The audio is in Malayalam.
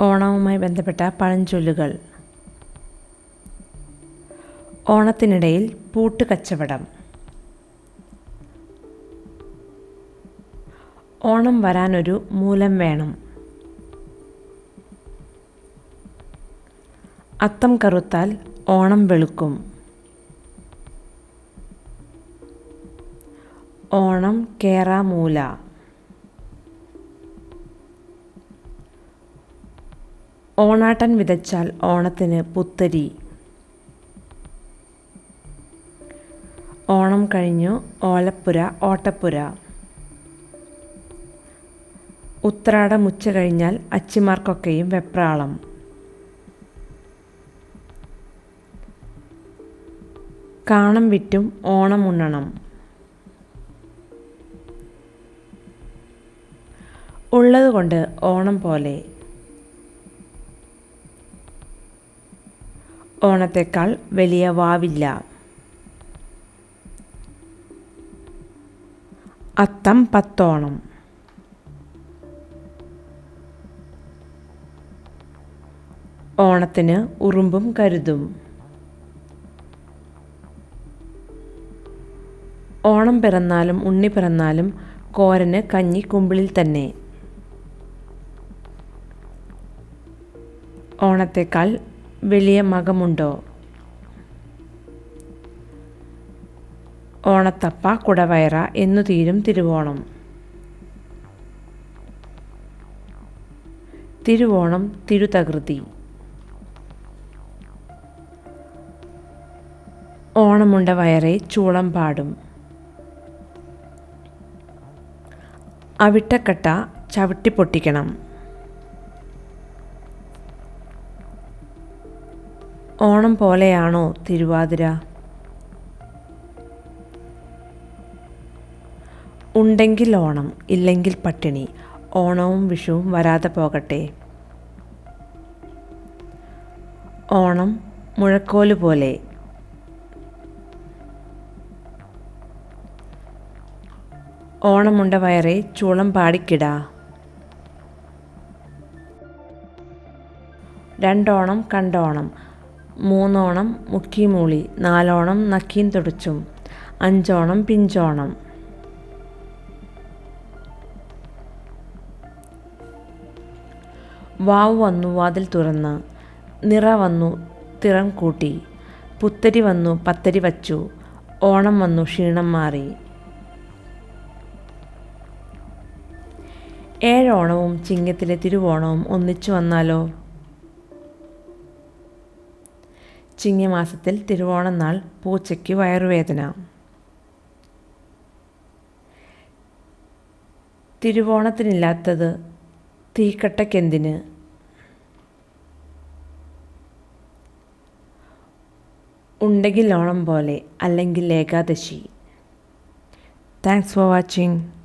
ഓണവുമായി ബന്ധപ്പെട്ട പഴഞ്ചൊല്ലുകൾ. ഓണത്തിനിടയിൽ പൂട്ട് കച്ചവടം ഓണം വരാനൊരു മൂലം വേണം. അത്തം കറുത്താൽ ഓണം വെളുക്കും. ഓണം കേറാമൂല. ഓണാട്ടൻ വിതച്ചാൽ ഓണത്തിന് പുത്തരി. ഓണം കഴിഞ്ഞു ഓലപ്പുര ഓട്ടപ്പുര. ഉത്രാടം ഉച്ച കഴിഞ്ഞാൽ അച്ചിമാർക്കൊക്കെയും വെപ്രാളം. കാണം വിറ്റും ഓണം ഉണ്ണണം. ഉള്ളതുകൊണ്ട് ഓണം പോലെ ഓണത്തേക്കാൾ വലിയ വാവില്ല. അത്തം പത്തോണം. ഓണത്തിന് ഉറുമ്പും കരുതും. ഓണം പിറന്നാലും ഉണ്ണി പിറന്നാലും കോരന് കഞ്ഞി കുമ്പിളിൽ തന്നെ. ഓണത്തേക്കാൾ വലിയ മകമുണ്ടോ? ഓണത്തപ്പ കുടവയറ എന്നു തീരും തിരുവോണം. തിരുവോണം തിരുതകൃതി. ഓണമുണ്ട വയറെ ചൂളം പാടും. അവിട്ടക്കട്ട ചവിട്ടി പൊട്ടിക്കണം. ഓണം പോലെയാണോ തിരുവാതിര? ഉണ്ടെങ്കിൽ ഓണം ഇല്ലെങ്കിൽ പട്ടിണി. ഓണവും വിഷുവും വരാതെ പോകട്ടെ. ഓണം മുഴക്കോൽ പോലെ. ഓണമുണ്ട വയറെ ചൂളം പാടിക്കിടാ. രണ്ടോണം കണ്ടോണം. മൂന്നോണം മുക്കിമൂളി നാലോണം നക്കീൻ തുടച്ചും അഞ്ചോണം പിഞ്ചോണം. വാവ് വന്നു വാതിൽ തുറന്ന് നിറ വന്നു തിറം കൂട്ടി പുത്തരി വന്നു പത്തരി വച്ചു ഓണം വന്നു ക്ഷീണം മാറി. ഏഴോണവും ചിങ്ങത്തിലെ തിരുവോണവും ഒന്നിച്ചു വന്നാലോ? ചിങ്ങമാസത്തിൽ തിരുവോണം നാൾ പൂച്ചയ്ക്ക് വയറുവേദന. തിരുവോണത്തിനില്ലാത്തത് തീക്കട്ടയ്ക്കെന്തിന് ഉണ്ടെങ്കിൽ ഓണം പോലെ അല്ലെങ്കിൽ ഏകാദശി. Thanks for watching